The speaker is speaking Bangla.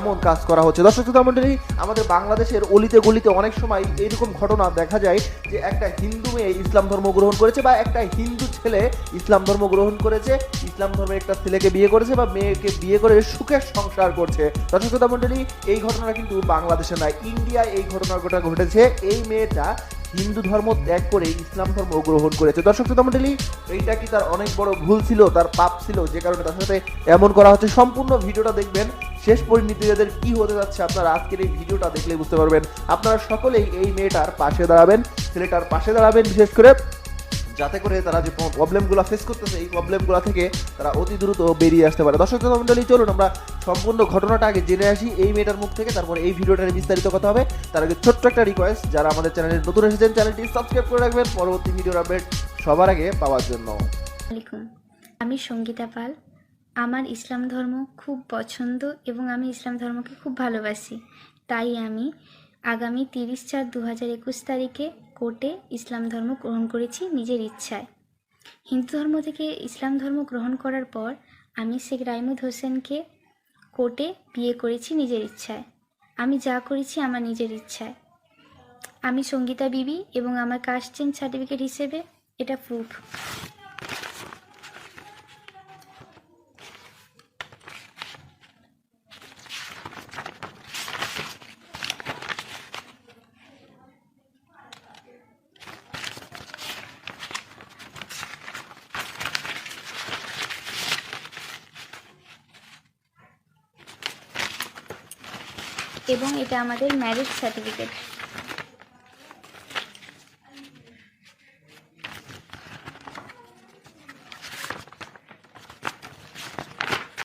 এমন কাজ করা হচ্ছে? দর্শক শ্রোতা মণ্ডলী, আমাদের বাংলাদেশের অলিতে গলিতে অনেক সময় এইরকম ঘটনা দেখা যায় যে একটা হিন্দু মেয়ে ইসলাম ধর্ম গ্রহণ করেছে বা একটা হিন্দু ছেলে ইসলাম ধর্ম গ্রহণ করেছে। ইসলাম ধর্মের একটা ছেলেকে বিয়ে করেছে বা মেয়েকে বিয়ে করে সুখের সংসার করছে। দর্শক শ্রোতা মণ্ডলী, এই ঘটনা কিন্তু বাংলাদেশে নয়, ইন্ডিয়ায় এই ঘটনাটা ঘটেছে। এই মেয়েটা হিন্দু ধর্ম ত্যাগ করে ইসলাম ধর্ম গ্রহণ করেছে। দর্শক শ্রোতা মণ্ডলী এইটা কি তার অনেক বড় ভুল ছিল, তার পাপ ছিল, যে কারণে তার সাথে এমন করা হচ্ছে? সম্পূর্ণ ভিডিওটা দেখবেন, শেষ পরিণতি যাদের কি হতে যাচ্ছে আপনারা আজকের এই ভিডিওটা দেখলে বুঝতে পারবেন। আপনারা সকলেই এই মেয়েটার পাশে দাঁড়াবেন, ছেলেটার পাশে দাঁড়াবেন, বিশেষ করে যাতে করে তারা যে প্রবলেমগুলো ফেস করতেছে, এই প্রবলেমগুলো থেকে তারা অতি দ্রুত বেরিয়ে আসতে পারে। দর্শক মণ্ডলী, চলুন আমরা সম্পূর্ণ ঘটনাটা আগে জেনে আসি। এই মেয়েটার মুখ থেকে তারপর এই ভিডিওটার বিস্তারিত কথা হবে। তার আগে ছোট্ট একটা রিকোয়েস্ট যারা আমাদের চ্যানেলে নতুন এসেছেন চ্যানেলটি সাবস্ক্রাইব করে রাখবেন। পরবর্তী ভিডিওর আপডেট সবার আগে পাওয়ার জন্য। আমি সঙ্গীতা পাল। আমার ইসলাম ধর্ম খুব পছন্দ এবং আমি ইসলাম ধর্মকে খুব ভালোবাসি। তাই আমি আগামী তিরিশ চার দু হাজার একুশ তারিখে কোর্টে ইসলাম ধর্ম গ্রহণ করেছি নিজের ইচ্ছায়। হিন্দু ধর্ম থেকে ইসলাম ধর্ম গ্রহণ করার পর আমি শেখ রাইমুদ হোসেনকে কোর্টে বিয়ে করেছি নিজের ইচ্ছায়। আমি যা করেছি আমার নিজের ইচ্ছায়। আমি সঙ্গীতা বিবি এবং আমার কাস্ট চেঞ্জ সার্টিফিকেট হিসেবে এটা প্রুফ এবং এটা আমাদের ম্যারেজ সার্টিফিকেট